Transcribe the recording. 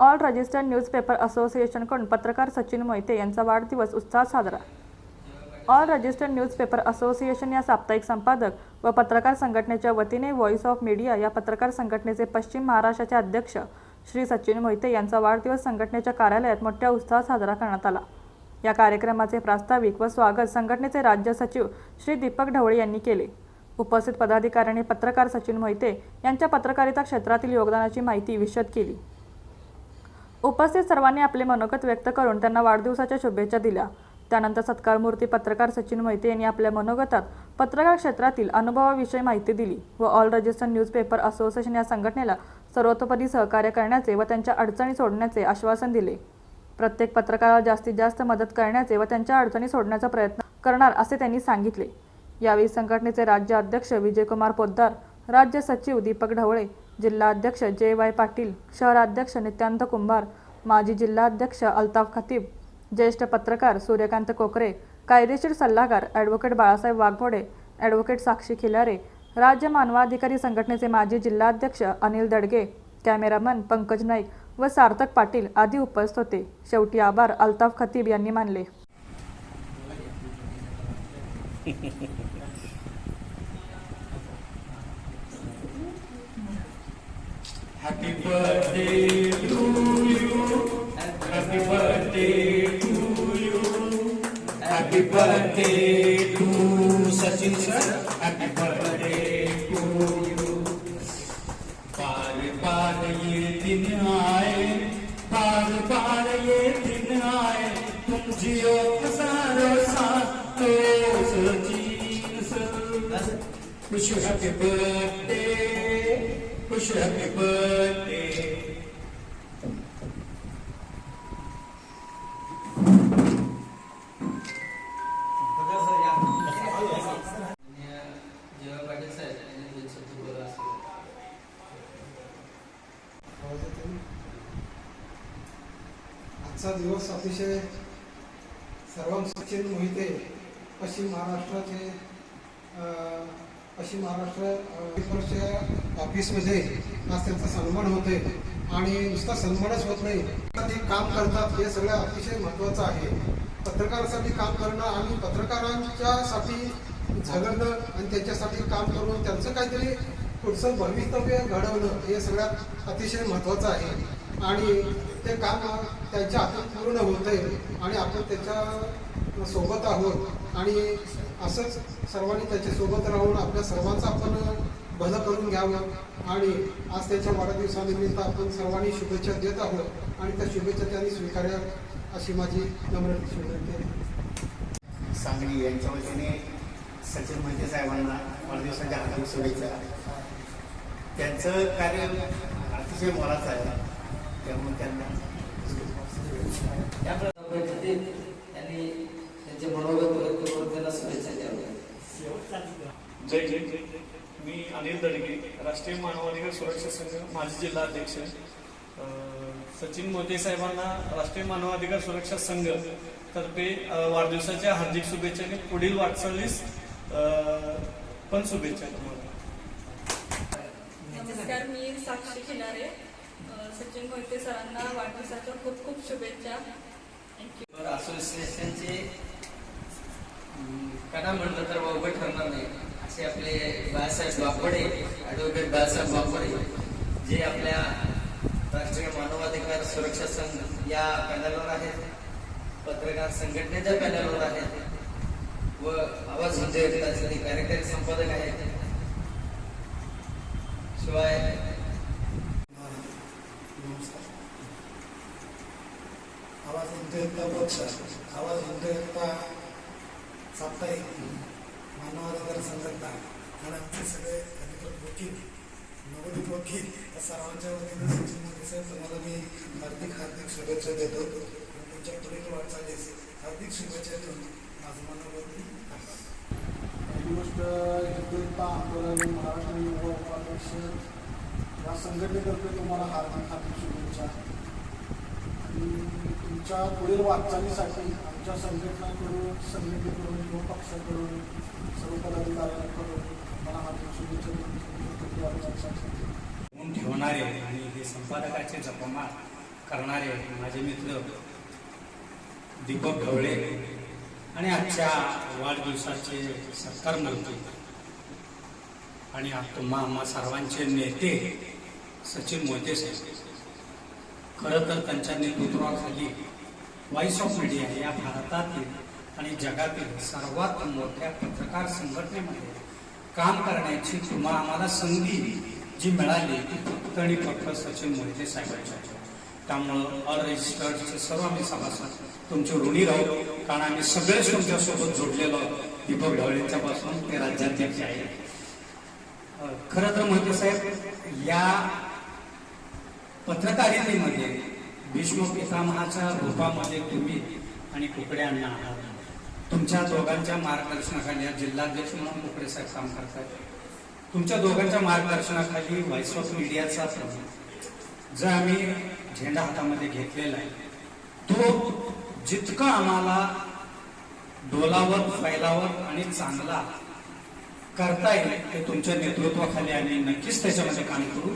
All registered newspaper असोसिएशनकडून पत्रकार सचिन मोहिते यांचा वाढदिवस उत्साहात साजरा. ऑल रजिस्टर्ड न्यूजपेपर असोसिएशन या साप्ताहिक संपादक व पत्रकार संघटनेच्या वतीने व्हॉइस ऑफ मीडिया या पत्रकार संघटनेचे पश्चिम महाराष्ट्राचे अध्यक्ष श्री सचिन मोहिते यांचा वाढदिवस संघटनेच्या कार्यालयात मोठ्या उत्साहात साजरा करण्यात आला. या कार्यक्रमाचे प्रास्ताविक व स्वागत संघटनेचे राज्य सचिव श्री दीपक ढवळे यांनी केले. उपस्थित पदाधिकाऱ्यांनी पत्रकार सचिन मोहिते यांच्या पत्रकारिता क्षेत्रातील योगदानाची माहिती विशद केली. उपस्थित सर्वांनी आपले मनोगत व्यक्त करून त्यांना वाढदिवसाच्या शुभेच्छा दिल्या. त्यानंतर सत्कारमूर्ती पत्रकार सचिन मोहिते यांनी आपल्या मनोगतात पत्रकार क्षेत्रातील अनुभवाविषयी माहिती दिली व ऑल रजिस्टर न्यूजपेपर असोसिएशन या संघटनेला सर्वतोपरी सहकार्य करण्याचे व त्यांच्या अडचणी सोडण्याचे आश्वासन दिले. प्रत्येक पत्रकाराला जास्तीत जास्त मदत करण्याचे व त्यांच्या अडचणी सोडण्याचा प्रयत्न करणार असे त्यांनी सांगितले. यावेळी संघटनेचे राज्य अध्यक्ष विजयकुमार पोद्दार राज्य सचिव दीपक ढवळे जिल्हा अध्यक्ष जे वाय पाटील शहराध्यक्ष नित्यानंद कुंभार माजी जिल्हाध्यक्ष अल्ताफ खतीब ज्येष्ठ पत्रकार सूर्यकांत कोकरे कायदेशीर सल्लागार ॲडव्होकेट बाळासाहेब वाघमोडे ॲडव्होकेट साक्षी खिलारे राज्य मानवाधिकारी संघटनेचे माजी जिल्हाध्यक्ष अनिल दडगे कॅमेरामन पंकज नाईक व सार्थक पाटील आदी उपस्थित होते शेवटी आभार अल्ताफ खतीब यांनी मानले Happy birthday. Happy birthday to you. Happy birthday to Sachin sir. Happy birthday to you. पार पार ये दिन आए पार पार ये दिन आए तुम जियो हजारो साथ तो Sachin sir Wish you happy birthday. Wish you आजचा दिवस अतिशय सर्वांग सचिन मोहिते पश्चिम महाराष्ट्राचे पश्चिम महाराष्ट्र ऑफिसमध्ये आज त्यांचा सन्मान होते आणि नुसता सन्मानच होत नाही. ते काम करतात हे सगळं अतिशय महत्त्वाचं आहे. पत्रकारासाठी काम करणं आणि पत्रकारांच्यासाठी झगडणं आणि त्यांच्यासाठी काम करून त्यांचं काहीतरी पुढचं भवितव्य घडवणं हे सगळ्यात अतिशय महत्त्वाचं आहे. आणि ते काम त्यांच्या हातून पूर्ण आहे आणि आपण त्याच्या सोबत आहोत. आणि असंच सर्वांनी त्याच्यासोबत राहून आपल्या सर्वांचं आपण भलं करून घ्यावं. आणि आज त्याच्या वाढदिवसानिमित्त आपण सर्वांनी शुभेच्छा देत आहोत. आणि त्या शुभेच्छा त्यांनी स्वीकाराव्या अशी माझी नम्र विनंती आहे. सांगली यांच्या वतीने सचिन मोहिते साहेबांना वाढदिवसाच्या हार्दिक शुभेच्छा. त्यांचं कार्य अतिशय मोलाचं आहे. त्यामुळे त्यांना या पद्धतीत त्यांनी त्यांचे मनोगत व्यक्त करून त्यांना शुभेच्छा द्याव्या जय जय जय. मी अनिल दडगे राष्ट्रीय मानवाधिकार सुरक्षा संघ माजी जिल्हा अध्यक्ष. सचिन मोदी साहेबांना राष्ट्रीय मानवाधिकार सुरक्षा संघ तर्फे वाढदिवसाच्या हार्दिक शुभेच्छा आणि पुढील वाटचालीस पण शुभेच्छा तुम्हाला. नमस्कार मी साक्षी खिलारे. सचिन मोहिते सरांना वाढदिवसाच्या खूप खूप शुभेच्छा. थँक्यू असोसिएशनचे अं, कडा म्हणलं तर वावगं ठरणार नाही. असे आपले बाळासाहेब बापडे ॲडव्होकेट बाळासाहेब बापडे जे आपल्या राष्ट्रीय मानवाधिकार सुरक्षा संघ या पॅनलवर आहेत पत्रकार संघटनेच्या पॅनलवर आहेत व आवाज म्हणजे कार्यकारी संपादक आहेत. शिवाय आवाज उद्योजकता पक्ष आवाज उद्योजकता साप्ताहिक. मानवाधिकार संघटना. आणि आमचे सगळे अधिकृत वकील. नवोदित वकील. या सर्वांच्या वतीने सचिन मोदी साहेब तुम्हाला मी हार्दिक हार्दिक शुभेच्छा देतो. आणि तुमच्या पुढील वाटचालीस हार्दिक शुभेच्छा देऊन माझं मनोगत गोष्ट हिंदुत्व आंदोलन महाराष्ट्र युवा उपाध्यक्ष या संघटनेतर्फे तुम्हाला हार्दिक हार्दिक शुभेच्छा. आणि तुमच्या पुढील वाटचालीसाठी आमच्या संघटनाकडून संघटनेकडून किंवा पक्षाकडून सर्व पदाधिकाऱ्यांकडून मला हार्दिक शुभेच्छा म्हणून ठेवणारे आणि हे संपादकाचे जपमार करणारे माझे मित्र दीपक ढवळे आणि आजच्या वाढदिवसाचे सत्कार मंत्री आणि तुम्हा आम्हा सर्वांचे नेते सचिन मोहिते साहेब. खरं तर त्यांच्या नेतृत्वाखाली व्हॉइस ऑफ मीडिया या भारतातील आणि जगातील सर्वात मोठ्या पत्रकार संघटनेमध्ये काम करण्याची तुम्हाला आम्हाला संधी जी मिळाली ती फक्त आणि फक्त सचिन मोहिते साहेबांच्या. त्यामुळं अनरजिस्टर्डचे सर्व आम्ही सभासद तुमचे ऋणी राहू कारण आम्ही सगळेच तुमच्यासोबत जोडलेलो आहोत. दीपक ढवळेंच्या पासून ते राज्याध्यक्ष आहेत. खरं तर मोहिते साहेब या पत्रकारितेमध्ये भीष्म पितामहाच्या रूपामध्ये तुम्ही आणि कुकड्यांना आहात. तुमच्या दोघांच्या मार्गदर्शनाखाली जिल्हाध्यक्ष म्हणून कुकडे साहेब काम करतात. तुमच्या दोघांच्या मार्गदर्शनाखाली व्हॉइस ऑफ मीडियाचा जो आम्ही झेंडा हातामध्ये घेतलेला आहे तो जितका आम्हाला डोलावर फैलावर आणि चांगला करता येईल ते तुमच्या नेतृत्वाखाली आम्ही नक्कीच त्याच्यामध्ये काम करू.